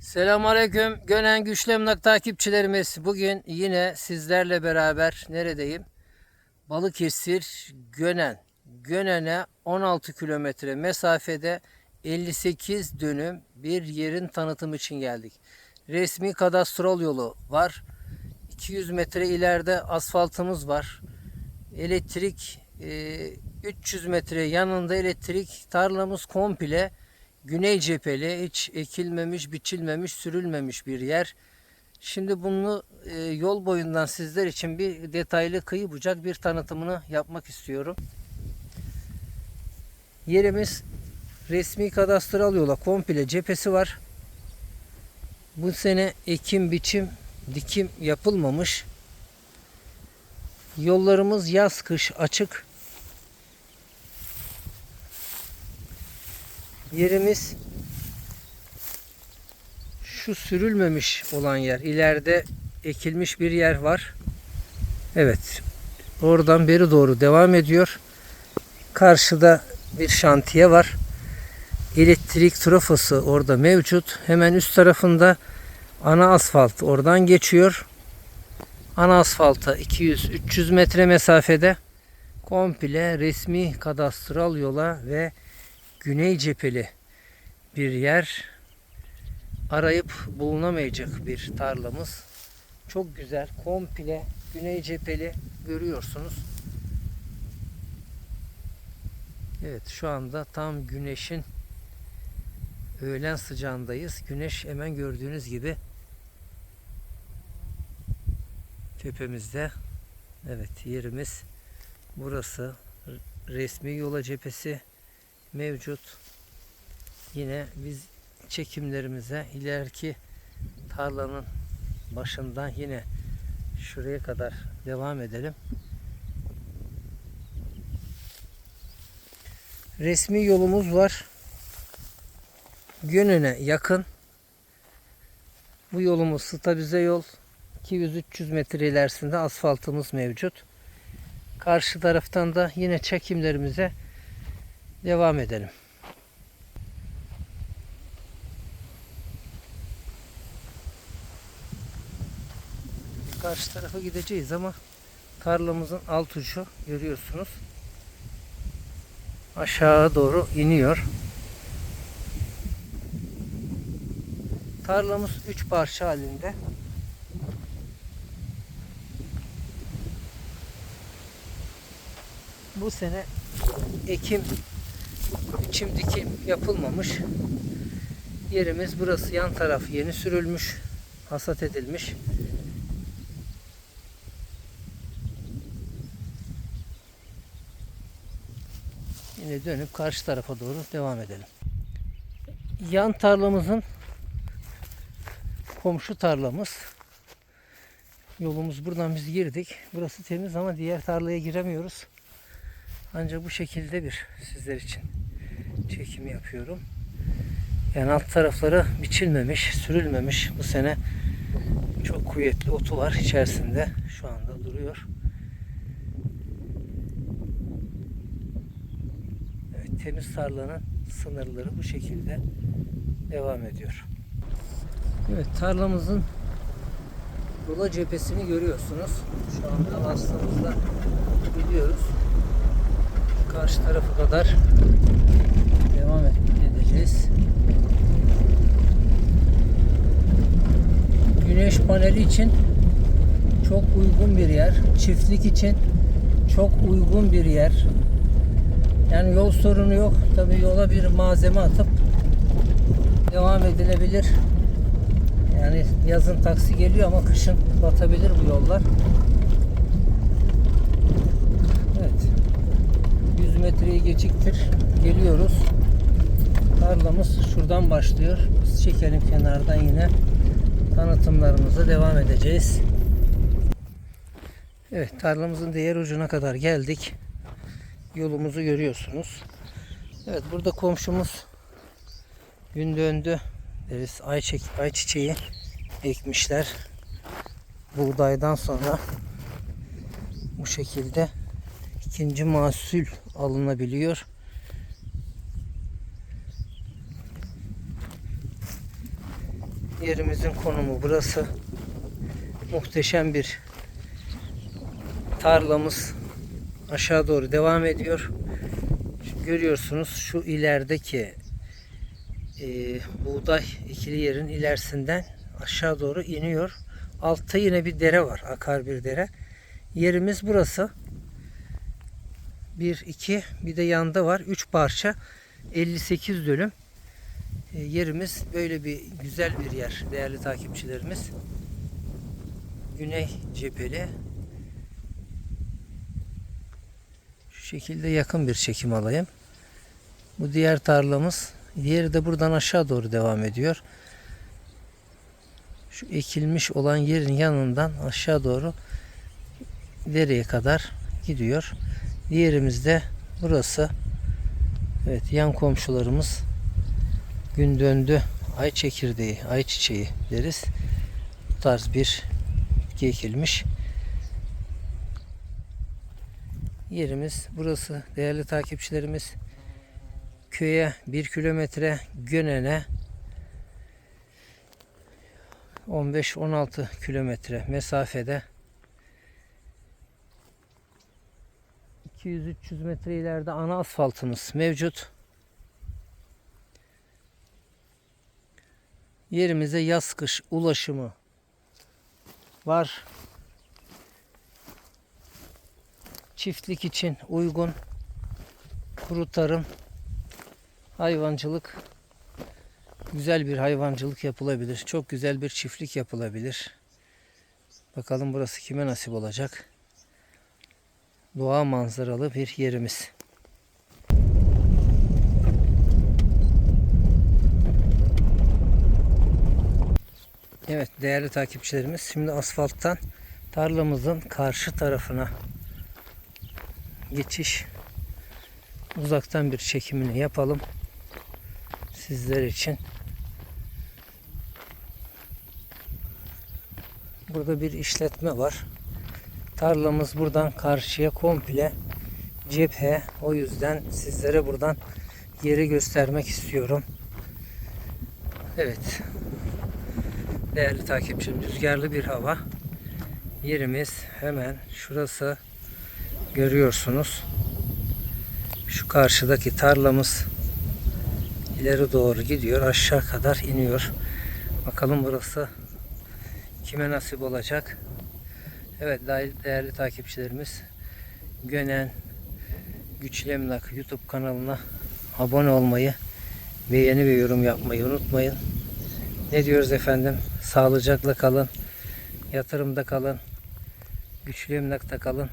Selamünaleyküm Gönen Güçlü Emlak takipçilerimiz. Bugün yine sizlerle beraber neredeyim? Balıkesir Gönen. Gönen'e 16 kilometre mesafede 58 dönüm bir yerin tanıtım için geldik. Resmi kadastral yolu var. 200 metre ileride asfaltımız var. Elektrik e, 300 metre yanında elektrik tarlamız komple güney cepheli hiç ekilmemiş, biçilmemiş, sürülmemiş bir yer. Şimdi bunu e, yol boyundan sizler için bir detaylı kıyı bucak bir tanıtımını yapmak istiyorum. Yerimiz resmi kadastral yola komple cephesi var. Bu sene ekim, biçim, dikim yapılmamış. Yollarımız yaz kış açık. Yerimiz şu sürülmemiş olan yer. İleride ekilmiş bir yer var. Evet. Oradan beri doğru devam ediyor. Karşıda bir şantiye var. Elektrik trafosu orada mevcut. Hemen üst tarafında ana asfalt oradan geçiyor. Ana asfalta 200-300 metre mesafede komple resmi kadastral yola ve güney cepheli bir yer arayıp bulunamayacak bir tarlamız. Çok güzel, komple güney cepheli görüyorsunuz. Evet, şu anda tam güneşin öğlen sıcağındayız. Güneş hemen gördüğünüz gibi tepemizde. Evet, yerimiz burası. Resmi yola cephesi mevcut. Yine biz çekimlerimize ileriki tarlanın başından yine şuraya kadar devam edelim. Resmi yolumuz var. Gönüne yakın. Bu yolumuz stabilize yol. 200-300 metre ilerisinde asfaltımız mevcut. Karşı taraftan da yine çekimlerimize devam edelim. Karşı tarafa gideceğiz ama tarlamızın alt ucu görüyorsunuz. Aşağı doğru iniyor. Tarlamız 3 parça halinde. Bu sene ekim biçim dikim yapılmamış. Yerimiz burası yan taraf yeni sürülmüş, hasat edilmiş. Yine dönüp karşı tarafa doğru devam edelim. Yan tarlamızın komşu tarlamız. Yolumuz buradan biz girdik. Burası temiz ama diğer tarlaya giremiyoruz. Ancak bu şekilde bir sizler için çekim yapıyorum. Yani alt tarafları biçilmemiş, sürülmemiş. Bu sene çok kuvvetli otu var içerisinde. Şu anda duruyor. Evet, temiz tarlanın sınırları bu şekilde devam ediyor. Evet, tarlamızın yola cephesini görüyorsunuz. Şu anda aslımızda gidiyoruz karşı tarafı kadar devam edeceğiz. Güneş paneli için çok uygun bir yer. Çiftlik için çok uygun bir yer. Yani yol sorunu yok. Tabi yola bir malzeme atıp devam edilebilir. Yani yazın taksi geliyor ama kışın batabilir bu yollar. Evet. 100 geçiktir. Geliyoruz. Tarlamız şuradan başlıyor. Biz çekelim kenardan yine tanıtımlarımıza devam edeceğiz. Evet tarlamızın diğer ucuna kadar geldik. Yolumuzu görüyorsunuz. Evet burada komşumuz gün döndü deriz ayçiçeği, ayçiçeği ekmişler. Buğdaydan sonra bu şekilde ikinci mahsul alınabiliyor. Yerimizin konumu burası. Muhteşem bir tarlamız aşağı doğru devam ediyor. Görüyorsunuz şu ilerideki e, buğday ikili yerin ilerisinden aşağı doğru iniyor. Altta yine bir dere var. Akar bir dere. Yerimiz burası. 1, 2 bir de yanda var. 3 parça. 58 dönüm. E, yerimiz böyle bir güzel bir yer değerli takipçilerimiz. Güney cepheli. Şu şekilde yakın bir çekim alayım. Bu diğer tarlamız. Diğeri de buradan aşağı doğru devam ediyor. Şu ekilmiş olan yerin yanından aşağı doğru dereye kadar gidiyor. Diğerimiz de burası. Evet yan komşularımız gün döndü ay çekirdeği, ay çiçeği deriz. Bu tarz bir bitki ekilmiş. Yerimiz burası değerli takipçilerimiz. Köye 1 kilometre Gönen'e 15-16 kilometre mesafede 200-300 metre ileride ana asfaltımız mevcut. Yerimize yaz kış ulaşımı var. Çiftlik için uygun kuru tarım hayvancılık güzel bir hayvancılık yapılabilir. Çok güzel bir çiftlik yapılabilir. Bakalım burası kime nasip olacak. Doğa manzaralı bir yerimiz. Evet değerli takipçilerimiz şimdi asfalttan tarlamızın karşı tarafına geçiş uzaktan bir çekimini yapalım sizler için. Burada bir işletme var. Tarlamız buradan karşıya komple cephe. O yüzden sizlere buradan yeri göstermek istiyorum. Evet. Değerli takipçim rüzgarlı bir hava. Yerimiz hemen şurası görüyorsunuz. Şu karşıdaki tarlamız ileri doğru gidiyor. Aşağı kadar iniyor. Bakalım burası kime nasip olacak. Evet değerli takipçilerimiz Gönen Güçlü Emlak YouTube kanalına abone olmayı, beğeni ve yorum yapmayı unutmayın. Ne diyoruz efendim? Sağlıcakla kalın. Yatırımda kalın. Güçlü emlakta kalın.